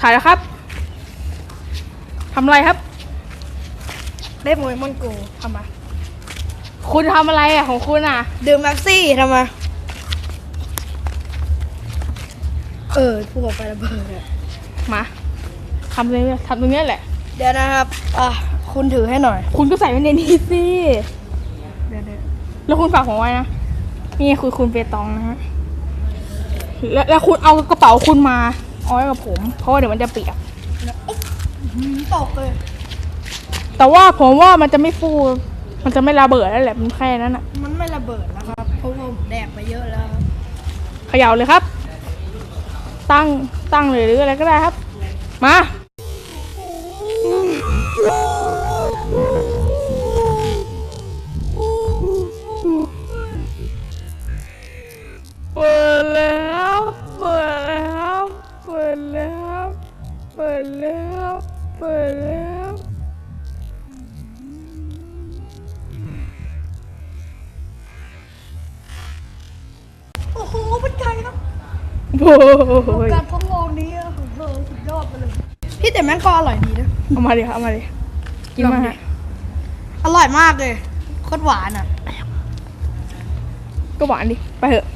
ถ่ายแล้วครับทำอะไรครับ เล่นโมเมมอนโกทำไมคุณทำอะไรอะของคุณอะ ดื่มแม็กซี่ทำไมเออพูดออกไประเบิดอะมาทำตรงนี้ทำตรงนี้แหละ เดี๋ยวนะครับ อะ คุณถือให้หน่อย คุณก็ใส่ไว้ในนี้สิ เดี๋ยวเดี๋ยวแล้วคุณฝากผมไว้นะ นี่คือคุณเปตองนะฮะ แล้วแล้วคุณเอากระเป๋าคุณมาเอาไว้กับผม เพราะว่าเดี๋ยวมันจะเปียก ตกเลยแต่ว่าผมว่ามันจะไม่ฟู มันจะไม่ระเบิดแล้วแหละ มันแค่นั้นอะมันไม่ระเบิดแล้วครับเพราะว่าผมแดกไปเยอะแล้วครับเขย่าเลยครับ ตั้ง ตั้งเลยหรืออะไรก็ได้ครับ มาเแล้วเปิดแล้วโอ้โหเป็นไงครับโอ้ยการทดลองนี้อะโอ้โหสุดยอดไปเลย พี่แต่แม่งก็อร่อยดีนะ เอามาดิครับเอามาดิกินมาฮะอร่อยมากเลยโคตรหวานอะ ก็หวานดิ ไปเถอะ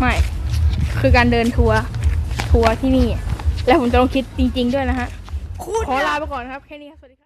ได้แล้วไม่ คือการเดินทัวร์ทัวร์ที่นี่ และผมจะลองคิดจริง ๆ ด้วยนะฮะคูดขอลาไปก่อนนะครับ แค่นี้ครับสวัสดีครับ